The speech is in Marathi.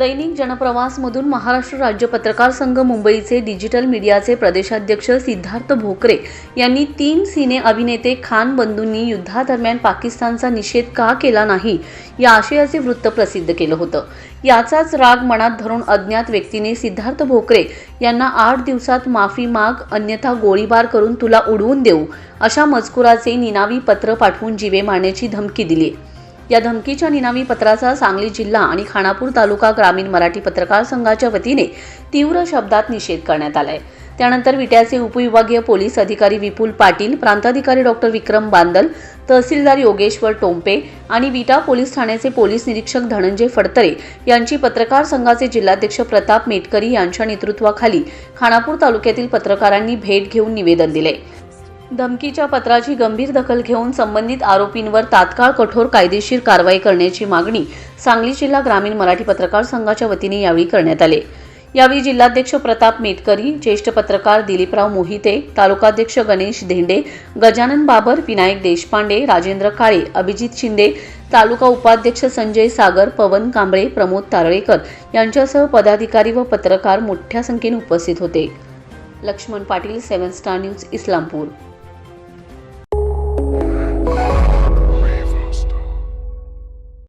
दैनिक जनप्रवासमधून महाराष्ट्र राज्य पत्रकार संघ मुंबईचे डिजिटल मीडियाचे प्रदेशाध्यक्ष सिद्धार्थ भोकरे यांनी तीन सिने अभिनेते खान बंधूंनी युद्धादरम्यान पाकिस्तानचा निषेध का केला नाही या आशयाचे वृत्त प्रसिद्ध केलं होतं. याचाच राग मनात धरून अज्ञात व्यक्तीने सिद्धार्थ भोकरे यांना आठ दिवसात माफी माग अन्यथा गोळीबार करून तुला उडवून देऊ अशा मजकुराचे निनावी पत्र पाठवून जीवे मारण्याची धमकी दिली या धमकीच्या निनावी पत्राचा सांगली जिल्हा आणि खानापूर तालुका ग्रामीण मराठी पत्रकार संघाच्या वतीने तीव्र शब्दात निषेध करण्यात आलाय. त्यानंतर विट्याचे उपविभागीय पोलीस अधिकारी विपुल पाटील प्रांताधिकारी डॉक्टर विक्रम बांदल तहसीलदार योगेश्वर टोंपे आणि विटा पोलीस ठाण्याचे पोलीस निरीक्षक धनंजय फडतरे यांची पत्रकार संघाचे जिल्हाध्यक्ष प्रताप मेटकरी यांच्या नेतृत्वाखाली खानापूर तालुक्यातील पत्रकारांनी भेट घेऊन निवेदन दिले. धमकीच्या पत्राची गंभीर दखल घेऊन संबंधित आरोपींवर तात्काळ कठोर कायदेशीर कारवाई करण्याची मागणी सांगली जिल्हा ग्रामीण मराठी पत्रकार संघाच्या वतीने यावेळी करण्यात आले. यावेळी जिल्हाध्यक्ष प्रताप मेटकरी ज्येष्ठ पत्रकार दिलीपराव मोहिते तालुकाध्यक्ष गणेश धेंडे गजानन बाबर विनायक देशपांडे राजेंद्र काळे अभिजित शिंदे तालुका उपाध्यक्ष संजय सागर पवन कांबळे प्रमोद तारळेकर यांच्यासह पदाधिकारी व पत्रकार मोठ्या संख्येने उपस्थित होते. Laxman Patil seven star news Islampur.